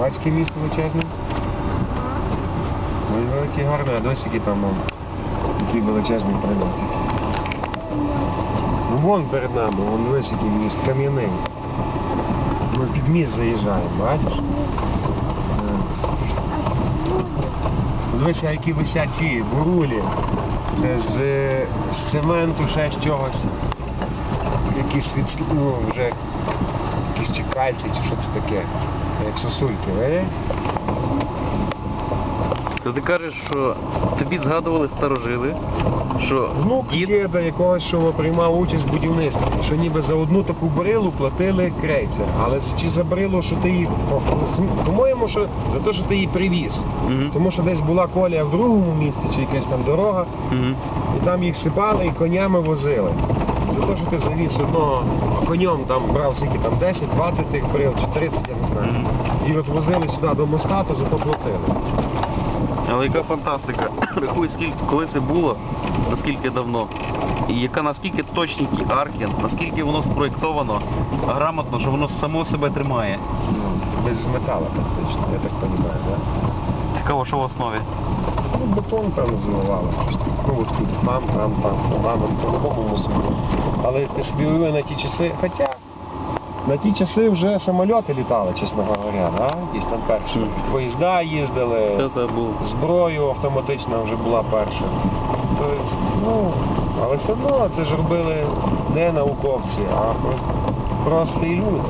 Бачки місто величезне? Ой, великий гарний, а досі які там вон, який величезний прильот. Ну вон перед нами, вон який міст, кам'яний. Ми під міст заїжджаємо, бачиш? Е. Дивися, які висять ті бурулі. Це з, е, з цементу ще з чогось. Якісь від, ну, вже якісь чи кальці, чи що це таке. Як сосульки, ви? То ти кажеш, що тобі згадували старожили, що Внук дід діда якогось, що приймав участь в будівництві, що ніби за одну таку брилу платили крейцер. Але чи за брилу, що ти її, по-моєму, що за те, що ти її привіз. Мгм. Тому що десь була колія в другому місці, чи якась там дорога, Мгм. і там їх сипали і конями возили. За те, що ти завіз одного конем, там брав скільки там 10, 20 тих брил, чи 30, я не знаю. І от возили сюди до моста, то за то платили. Але яка фантастика. Рахуй, скільки, коли це було, наскільки давно. І яка наскільки точні ті арки, наскільки воно спроєктовано грамотно, що воно само себе тримає. Ну, без металу практично, я так розумію, так? Цікаво, що в основі. Ну, бетон там зливали, щось. Ну, от тут там, там, там, фундамент, по-любому мусить бути. Але ти собі уяви на ті часи, хоча на ті часи вже самоліти літали, чесно говоря, да? якісь там перші. Поїзда їздили, зброю автоматична вже була перша. Тобто, ну, але все одно це ж робили не науковці, а про- простий люд.